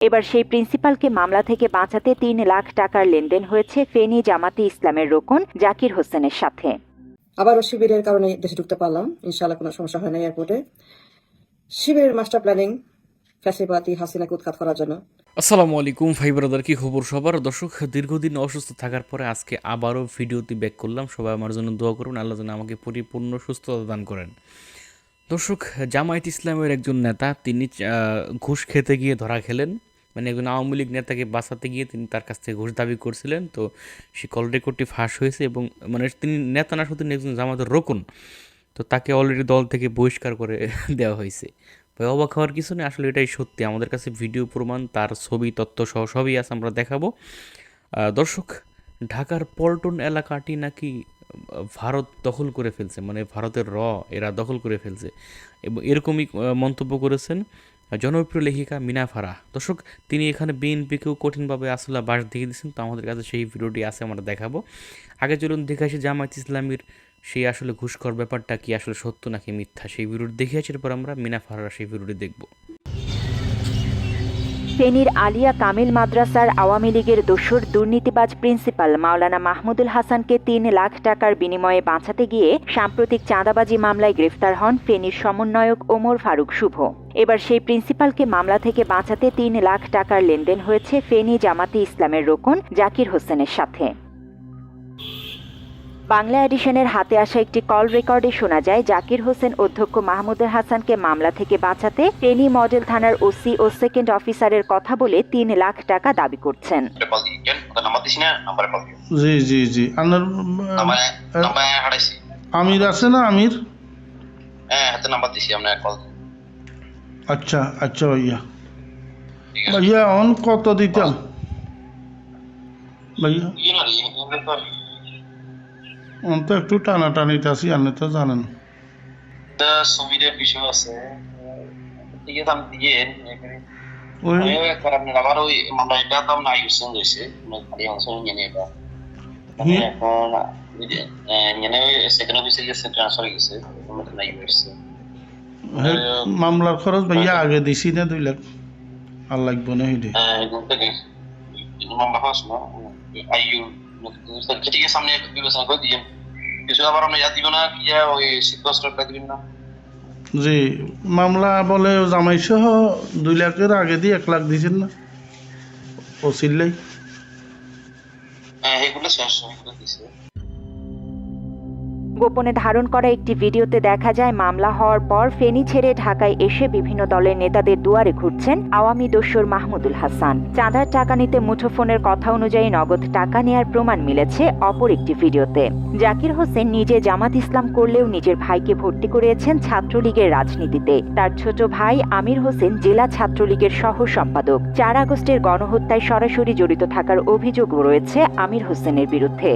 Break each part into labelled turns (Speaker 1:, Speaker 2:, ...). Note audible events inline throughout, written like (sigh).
Speaker 1: এবার সেই প্রিন্সিপালকে মামলা থেকে বাঁচাতে তিন লাখ টাকার লেনদেন হয়েছে ফেনী জামাতি ইসলামের রোকন জাকির হোসেনের সাথে।
Speaker 2: আবারও শিবিরের কারণে দেশে ঢুকতে পারলাম। ইনশাআল্লাহ কোনো সমস্যা হয় না এয়ারপোর্টে। শিবিরের মাস্টার প্ল্যানিং ফ্যাসিবাতি হাসিনাকে উৎখাত করার জন্য।
Speaker 3: আসসালামু আলাইকুম ভাই ব্রাদার কি খবর সবার? দর্শক দীর্ঘদিন অসুস্থ থাকার পরে আজকে আবারও ভিডিওটি ব্যাক করলাম। সবাই আমার জন্য দোয়া করুন আল্লাহ যেন আমাকে পরিপূর্ণ সুস্থতা দান করেন। দর্শক জামায়াত ইসলামের একজন নেতা তিনি আহ, ঘুষ খেতে গিয়ে ধরা খেলেন। মানে একজন আওয়ামী লীগ নেতাকে বাঁচাতে গিয়ে তিনি তার কাছ থেকে ঘুষ দাবি করছিলেন। তো সে কল রেকর্ডটি ফাঁস হয়েছে এবং মানে তিনি নেতা না শুধু একজন জামাতের রোকন। তো তাকে অলরেডি দল থেকে বহিষ্কার করে (laughs) দেওয়া হয়েছে। ভাই, অবাক হওয়ার কিছু নেই, আসলে এটাই সত্যি। আমাদের কাছে ভিডিও প্রমাণ, তার ছবি, তথ্য সহ সবই আছে, আমরা দেখাবো। দর্শক, ঢাকার পল্টন এলাকাটি নাকি ভারত দখল করে ফেলছে মানে ভারতের র, এরা দখল করে ফেলছে। এবং এরকমই মন্তব্য করেছেন জনপ্রিয় লেখিকা মিনা ফারা দর্শক, তিনি এখানে বিএনপিকেও কঠিনভাবে আসলে বাস দিয়ে দিয়েছেন, তো আমাদের কাছে সেই ভিডিওটি আছে, আমরা দেখাবো। আগে চলুন দেখে আসি জামায়াত ইসলামীর সেই আসলে ঘুষখোর ব্যাপারটা কি আসলে সত্য নাকি মিথ্যা, সেই ভিডিওটি দেখে আসি, এরপর আমরা মিনা ফারার সেই ভিডিওটি দেখব।
Speaker 1: ফেনীর আলিয়া কামিল মাদ্রাসার আওয়ামী লীগের দোসর দুর্নীতিবাজ প্রিন্সিপাল মাওলানা মাহমুদুল হাসানকে তিন লাখ টাকার বিনিময়ে বাঁচাতে গিয়ে সাম্প্রতিক চাঁদাবাজি মামলায় গ্রেফতার হন ফেনীর সমন্বয়ক ওমর ফারুক শুভ। এবার সেই প্রিন্সিপালকে মামলা থেকে বাঁচাতে তিন লাখ টাকার লেনদেন হয়েছে ফেনী জামাতি ইসলামের রোকন জাকির হোসেনের সাথে। বাংলা এডিশনের হাতে আসা একটি কল রেকর্ডে শোনা যায় জাকির হোসেন অধ্যক্ষ মাহমুদুল হাসানকে মামলা থেকে বাঁচাতে ফেনী মডেল থানার ওসি ও সেকেন্ড অফিসারের কথা বলে তিন লাখ টাকা দাবি করছেন।
Speaker 4: জি জি জি। আমির আছে না আমির?
Speaker 5: হ্যাঁ হাতে নাম্বার দিছি আপনার কল
Speaker 4: আচ্ছা আচ্ছা ভাইয়া। ভাইয়া অন কত দিতাম? ভাইয়া। অন তো একটু টানা টানিতে আছি আপনি তো জানেন।
Speaker 5: বিষয় আছে। ঠিক আছে আমি দিয়ে
Speaker 4: ওই
Speaker 5: আমি আবার ওই মামলা এটা তো না ইউজ হয়েছে খালি অংশ নিয়ে নিয়ে এটা আমি
Speaker 4: হুম।
Speaker 5: এখন সেকেন্ড অফিসে গেছে ট্রান্সফার গেছে
Speaker 4: মামলার খরচ ভাইয়া আগে দিছি না দুই লাখ? আর লাগবো না হিডে
Speaker 5: হ্যাঁ মামলা হওয়া না? আইইউ ঠিক আছে সামনে বিবেচনা করে দিয়ে কিছু আবার আমরা ইয়া দিব না? ইয়া ওই শীতবস্ত্রটা দিবেন না?
Speaker 4: জি মামলা বলে জামাই সহ দুই লাখের আগে দিয়ে এক লাখ দিছেন না? ও
Speaker 5: হ্যাঁ এগুলো শেষ এগুলো দিছে।
Speaker 1: গোপনে ধারণ করা একটি ভিডিওতে দেখা যায়, মামলা হওয়ার পর ফেনী ছেড়ে ঢাকায় এসে বিভিন্ন দলের নেতাদের দুয়ারে ঘুরছেন আওয়ামী দস্যুর মাহমুদুল হাসান। চাঁদার টাকা নিতে মুঠোফোনের কথা অনুযায়ী নগদ টাকা নেয়ার প্রমাণ মিলেছে অপর একটি ভিডিওতে। জাকির হোসেন নিজে জামাত ইসলাম করলেও নিজের ভাইকে ভর্তি করিয়েছেন ছাত্রলীগের রাজনীতিতে। তার ছোট ভাই আমির হোসেন জেলা ছাত্রলীগের সহ সম্পাদক। চার আগস্টের গণহত্যায় সরাসরি জড়িত থাকার অভিযোগও রয়েছে আমির হোসেনের বিরুদ্ধে।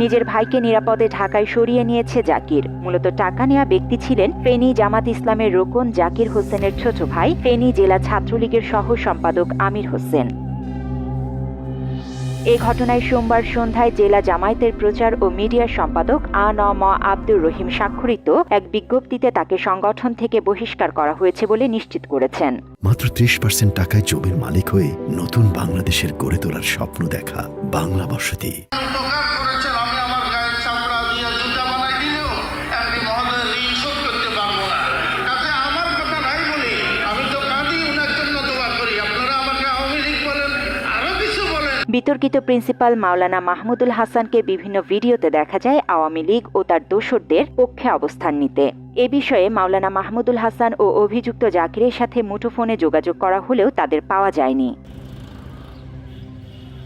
Speaker 1: নিজের ভাইকে নিরাপদে ঢাকায় সরিয়ে নিয়েছে জাকির। মূলত টাকা নেওয়া ব্যক্তি ছিলেন ফেনী জামাত ইসলামের রোকন জাকির হোসেনের ছোট ভাই, ফেনী জেলা ছাত্রলীগের সহ সম্পাদক আমির হোসেন। এ ঘটনায় সোমবার সন্ধ্যায় জেলা জামায়াতের প্রচার ও মিডিয়া সম্পাদক আ ন ম আব্দুর রহিম স্বাক্ষরিত এক বিজ্ঞপ্তিতে তাকে সংগঠন থেকে বহিষ্কার করা হয়েছে বলে নিশ্চিত করেছেন।
Speaker 6: মাত্র ত্রিশ পার্সেন্ট টাকায় জমির মালিক হয়ে নতুন বাংলাদেশের গড়ে তোলার স্বপ্ন দেখা বাংলা বসতি
Speaker 1: বিতর্কিত প্রিন্সিপাল মাওলানা মাহমুদুল হাসানকে বিভিন্ন ভিডিওতে দেখা যায় আওয়ামী লীগ ও তার দোসরদের পক্ষে অবস্থান নিতে। এ বিষয়ে মাওলানা মাহমুদুল হাসান ও অভিযুক্ত জাকিরের সাথে মুঠোফোনে যোগাযোগ করা হলেও তাদের পাওয়া যায়নি।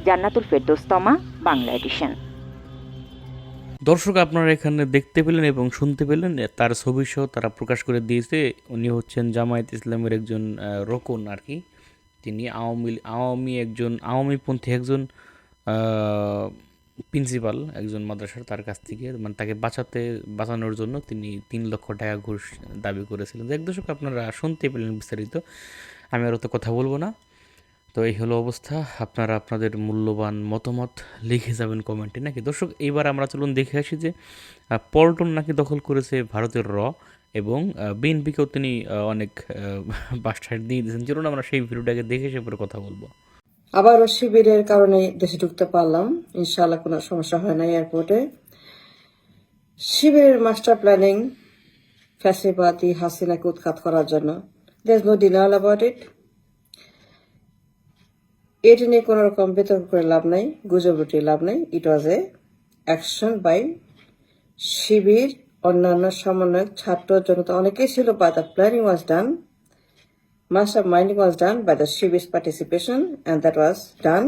Speaker 1: জান্নাতুল ফেরদোস্তমা বাংলা এডিশন।
Speaker 3: দর্শক, আপনারা এখানে দেখতে পেলেন এবং শুনতে পেলেন, তার ছবি সহ তারা প্রকাশ করে দিয়েছে। উনি হচ্ছেন জামায়াত ইসলামের একজন রোকন আর কি। তিনি আওয়ামী আওয়ামী একজন আওয়ামীপন্থী একজন প্রিন্সিপাল একজন মাদ্রাসার তার কাছ থেকে মানে তাকে বাঁচাতে বাঁচানোর জন্য তিনি তিন লক্ষ টাকা ঘুষ দাবি করেছিলেন। এক দর্শক, আপনারা শুনতে পেলেন বিস্তারিত। আমি আর অত কথা বলব না। তো এই হলো অবস্থা। আপনারা আপনাদের মূল্যবান মতামত লিখে যাবেন কমেন্টে, নাকি? দর্শক, এইবার আমরা চলুন দেখে আসি যে পল্টন নাকি দখল করেছে ভারতের র। এবং বিএনপিকেও তিনি অনেক বাসঠাট দিয়ে দিয়েছেন। চলুন আমরা সেই ভিডিওটাকে দেখে সে পরে কথা বলব।
Speaker 2: আবারও শিবিরের কারণে দেশে ঢুকতে পারলাম। ইনশাআল্লাহ কোনো সমস্যা হয় না এয়ারপোর্টে। শিবিরের মাস্টার প্ল্যানিং, ফ্যাসিবাদী হাসিনাকে উৎখাত করার জন্য। দেশ নো ডিনাল অ্যাবাউট ইট এটি নিয়ে কোনো রকম বিতর্ক করে লাভ নাই, গুজব রুটি লাভ নাই। ইট ওয়াজ এ অ্যাকশন বাই শিবির অন্যান্য সমন্বয়ক, ছাত্র জনতা, অনেকেই ছিল by the planning was done mass of minding was done by the civic participation and that was done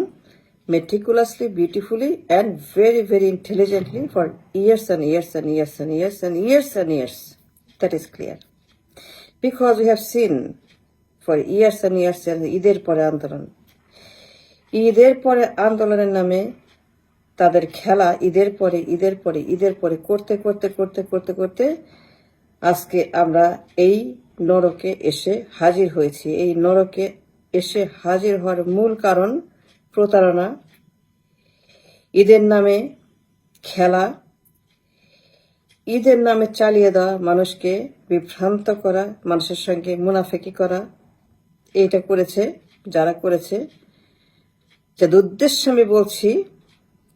Speaker 2: meticulously beautifully and very very intelligently for years and years and years and years and years and years that is clear because we have seen for years and years and ঈদের পরে আন্দোলন. ঈদের পরে আন্দোলনের নামে তাদের খেলা ঈদের পরে ঈদের পরে ঈদের পরে করতে করতে করতে করতে করতে আজকে আমরা এই নরকে এসে হাজির হয়েছি। এই নরকে এসে হাজির হওয়ার মূল কারণ প্রতারণা। ঈদের নামে খেলা, ঈদের নামে চালিয়ে দেওয়া, মানুষকে বিভ্রান্ত করা, মানুষের সঙ্গে মুনাফেকি করা, এইটা করেছে, যারা করেছে। যাদের উদ্দেশ্যে আমি বলছি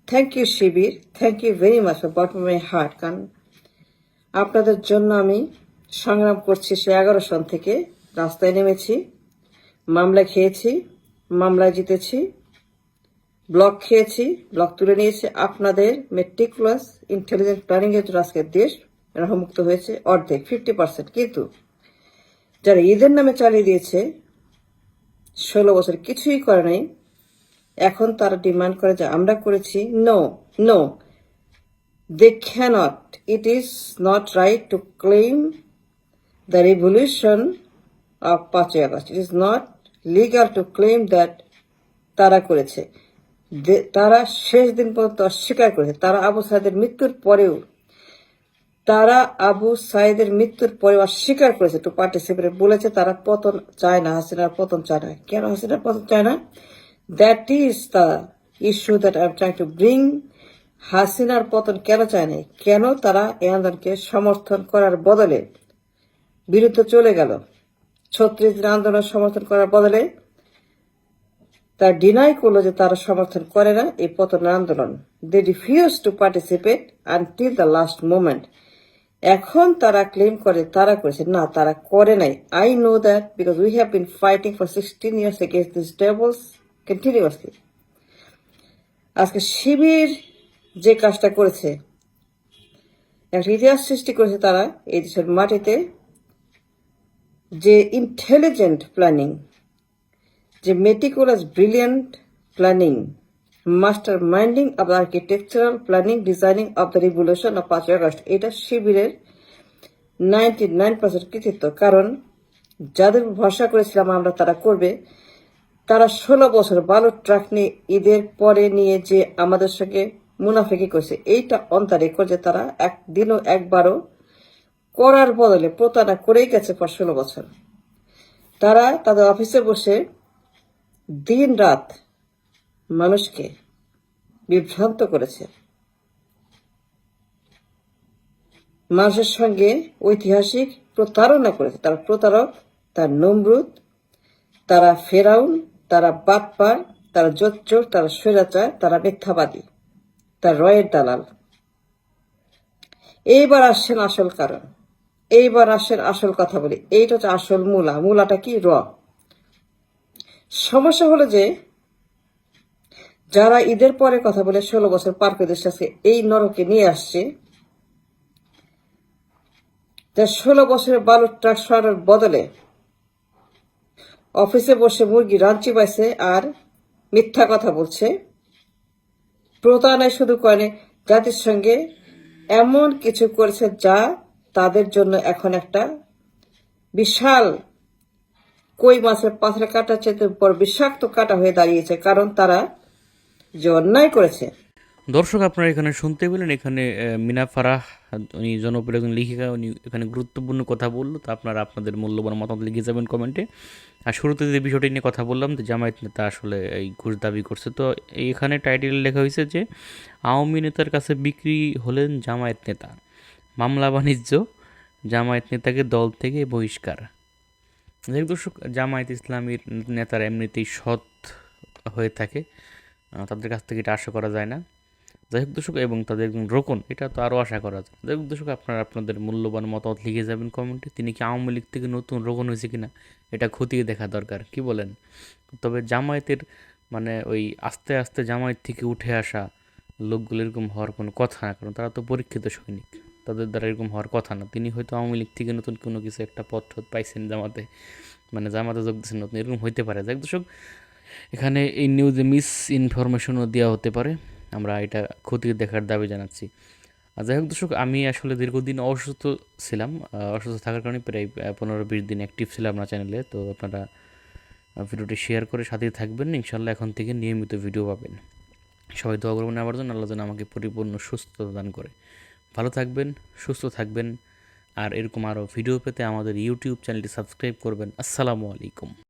Speaker 2: thank you Shibir thank you very much for bottom my heart কারণ আপনাদের জন্য আমি সংগ্রাম করছি সে এগারো সন থেকে। রাস্তায় নেমেছি, মামলা খেয়েছি মামলায় জিতেছি ব্লক খেয়েছি ব্লক তুলে নিয়েছে। আপনাদের মেট্রিকুলাস ইন্টেলিজেন্ট প্ল্যানিং এর জন্য আজকের দেশ রহমুক্ত হয়েছে অর্ধেক ফিফটি পার্সেন্ট কিন্তু যারা ঈদের নামে চালিয়ে দিয়েছে, ষোলো বছর কিছুই করে নাই এখন তারা ডিমান্ড করে যে আমরা করেছি। No no they cannot. It is not right to claim the revolution of 5 August. It is not legal to claim that তারা করেছে। দে- তারা শেষ দিন পর্যন্ত অস্বীকার করেছে। তারা আবু সাইদের মৃত্যুর পরেও, তারা আবু সাইদের মৃত্যুর পরে অস্বীকার করেছে। টু পার্টিসিপেট বলেছে, তারা পতন চায় না, হাসিনার পতন চায় না। কেন হাসিনার পতন চায় না? That is the issue that I trying to bring হাসিনার পতন কেন চায় নাই কেন তারা এই আন্দোলনকে সমর্থন করার বদলে বিরুদ্ধে চলে গেল? ছত্রিশ দিন আন্দোলন সমর্থন করার বদলে তার ডিনাই করল যে তারা সমর্থন করে না এই পতনের আন্দোলন। They refuse to participate until the last moment এখন তারা ক্লেম করে, তারা করেছে, না, তারা করে নাই। I know that because we have been fighting for sixteen years against this devils continuously আজকে শিবির যে কাজটা করেছে, একটা ইতিহাস সৃষ্টি করেছে তারা এই দেশের মাটিতে, যে ইন্টেলিজেন্ট প্ল্যানিং যে meticulous brilliant planning master minding of the architectural planning designing of the revolution of পাঁচই আগস্ট এটা শিবিরের নাইনটি নাইন পার্সেন্ট কৃতিত্ব। কারণ যাদের ভরসা করেছিলাম আমরা, তারা করবে। তারা ষোলো বছর বালু ট্রাক নিয়ে ঈদের পরে নিয়ে যে আমাদের সঙ্গে মুনাফেকি করছে, এইটা অন্তরে যে তারা একদিনও একবারও করার বদলে প্রতারণা করেই গেছে পর ষোলো বছর। তারা তাদের অফিসে বসে দিন রাত মানুষকে বিভ্রান্ত করেছে। মানুষের সঙ্গে ঐতিহাসিক প্রতারণা করেছে। তারা প্রতারক, তার নমরুদ, তারা ফেরাউন তারা বাটপার তারা জোচ্চোর, তারা স্বৈরাচার, তারা মিথ্যাবাদী, তার রয়ের দালাল। এইবার আসছেন আসল কারণ। এইবার আসছেন আসল কথা বলি। এইটা হচ্ছে আসল মূলা। মূলাটা কি? র। সমস্যা হলো যে, যারা ঈদের পরে কথা বলে ষোলো বছর পার করে আজকে এই নরকে নিয়ে আসছে ষোলো বছরের বালুর ট্রাক সরানোর বদলে অফিসে বসে মুরগি রাঞ্চি পাইছে আর মিথ্যা কথা বলছে। প্রতারণায় শুধু করেনি জাতির সঙ্গে এমন কিছু করেছে যা তাদের জন্য এখন একটা বিশাল কই মাছের পাথরে কাটা চেতে বড় বিষাক্ত কাটা হয়ে দাঁড়িয়েছে, কারণ তারা যে অন্যায় করেছে।
Speaker 3: দর্শক, আপনারা এখানে শুনতে পেলেন, এখানে মিনা ফারাহ, উনি জনপ্রিয় একজন লেখিকা, উনি এখানে গুরুত্বপূর্ণ কথা বলল, তো আপনারা আপনাদের মূল্যবান মতামত লিখে যাবেন কমেন্টে। আর শুরুতে যে বিষয়টি নিয়ে কথা বললাম যে জামায়াত নেতা আসলে এই ঘুষ দাবি করছে। তো এখানে টাইটেল লেখা হয়েছে যে, আওয়ামী নেতার কাছে বিক্রি হলেন জামায়াত নেতা, মামলা বাণিজ্য, জামায়াত নেতাকে দল থেকে বহিষ্কার। দর্শক, জামায়াত ইসলামীর নেতারা এমনিতেই সৎ হয়ে থাকে তাদের কাছ থেকে এটা আশা করা যায় না। যাই হোক দর্শক, এবং তাদের একজন রোকন, এটা তো আরও আশা করা যায়। যাই হোক দর্শক, আপনারা আপনাদের মূল্যবান মতামত লিখে যাবেন কমেন্টে, তিনি কি আওয়ামী লীগ থেকে নতুন রোকন হয়েছে কিনা, এটা খতিয়ে দেখা দরকার, কি বলেন? তবে জামায়াতের মানে ওই আস্তে আস্তে জামায়াত থেকে উঠে আসা লোকগুলো এরকম হওয়ার কোনো কথা না, কারণ তারা তো পরীক্ষিত সৈনিক, তাদের দ্বারা এরকম হওয়ার কথা না। তিনি হয়তো আওয়ামী লীগ থেকে নতুন কোনো কিছু একটা পথ পাইছেন জামাতে মানে জামাতে যোগ দিচ্ছেন নতুন, এরকম হইতে পারে। যাই দর্শক, এখানে এই নিউজে মিস ইনফরমেশনও দেওয়া হতে পারে। আমরা এটা খতিয়ে দেখার দাবি জানাচ্ছি। যাই হোক দর্শক, আমি আসলে দীর্ঘদিন অসুস্থ ছিলাম অসুস্থ থাকার কারণে প্রায় পনেরো বিশ দিন অ্যাক্টিভ ছিলাম না চ্যানেলে তো আপনারা ভিডিওটি শেয়ার করে সাথেই থাকবেন। ইনশাল্লাহ এখন থেকে নিয়মিত ভিডিও পাবেন। সবাই দোয়া করবেন আমার জন্য আল্লাহ যেন আমাকে পরিপূর্ণ সুস্থতা দান করে। ভালো থাকবেন, সুস্থ থাকবেন। আর এরকম আরও ভিডিও পেতে আমাদের ইউটিউব চ্যানেলটি সাবস্ক্রাইব করবেন। আসসালামু আলাইকুম।